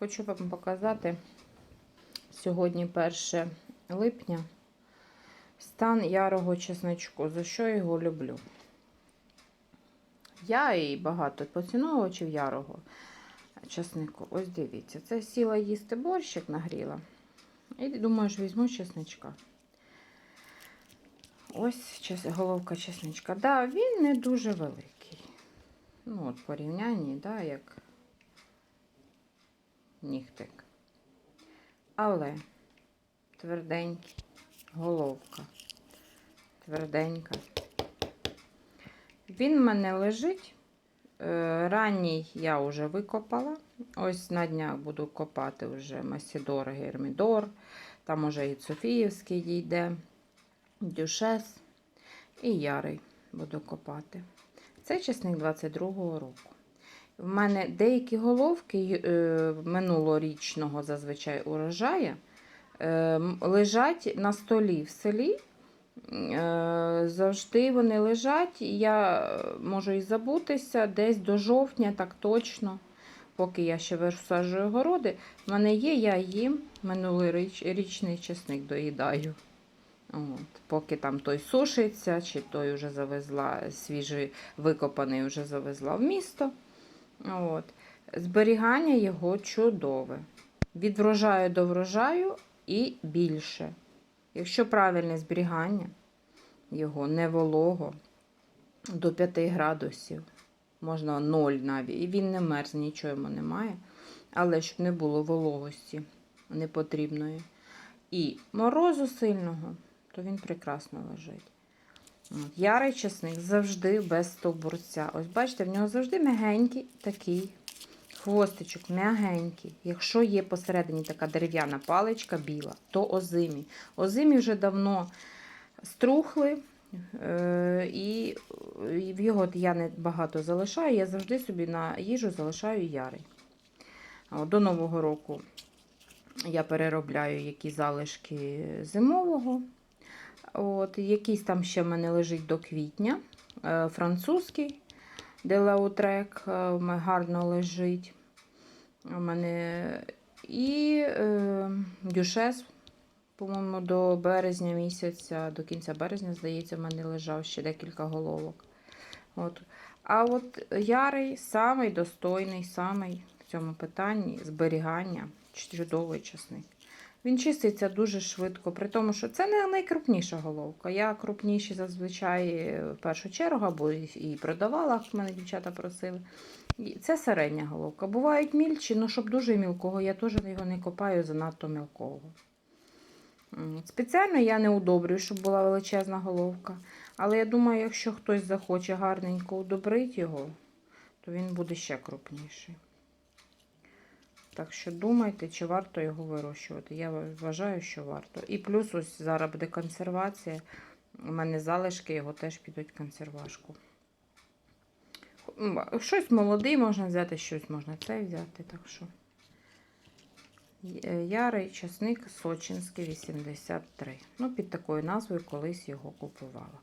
Хочу вам показати сьогодні 1 липня стан ярого чесночку. За що його люблю? Я і багато поціновувачів ярого чеснику. Ось дивіться, це сіла їсти борщик нагріла. І думаю, що візьму чесничка. Ось головка чесничка. Да, він не дуже великий. Ну, от порівнянні, да, як нігтик. Але тверденький, головка. Тверденька. Він в мене лежить. Е, Ранній я вже викопала. Ось на днях буду копати вже Масідор, Гермідор. Там уже і Софіївський дійде, Дюшес і Ярий буду копати. Це чесник 22-го року. В мене деякі головки е, минулорічного зазвичай урожаю е, лежать на столі в селі. Е, Завжди вони лежать. Я можу і забутися десь до жовтня, так точно. Поки я ще висаджую городи, в мене є, я їм минулий річ, річний чесник доїдаю. От, поки там той сушиться, чи той вже завезла, свіжий викопаний вже завезла в місто. От. Зберігання його чудове. Від врожаю до врожаю і більше. Якщо правильне зберігання його не волого до 5 градусів, можна 0 навіть, і він не мерзне, нічого йому немає. Але щоб не було вологості непотрібної. І морозу сильного, то він прекрасно лежить. Ярий чесник завжди без стовбурця. Ось бачите, в нього завжди м'ягенький такий хвостичок, м'ягенький. Якщо є посередині така дерев'яна паличка біла, то озимі. Озимі вже давно струхли, е, і його я не багато залишаю. Я завжди собі на їжу залишаю ярий. До Нового року я переробляю які залишки зимового. От, Якийсь там ще в мене лежить до квітня. Е, Французький Делаутрек е, гарно лежить. У мене і е, дюшес, по-моєму, до березня місяця, до кінця березня, здається, в мене лежав ще декілька головок. От. А от ярий самий достойний, самий в цьому питанні зберігання, чудовий часник. Він чиститься дуже швидко, при тому, що це не найкрупніша головка. Я крупніші зазвичай в першу чергу, або і- продавала, як мене дівчата просили. Це середня головка. Бувають мільчі, ну щоб дуже мілкого, я теж його не копаю занадто мілкого. Спеціально я не удобрюю, щоб була величезна головка. Але я думаю, якщо хтось захоче гарненько удобрити його, то він буде ще крупніший. Так що думайте, чи варто його вирощувати. Я вважаю, що варто. І плюс ось зараз буде консервація. У мене залишки його теж підуть в консервашку. Щось молодий можна взяти, щось можна це взяти. Так що. Е, Ярий часник Сочинський 83. Ну, під такою назвою колись його купувала.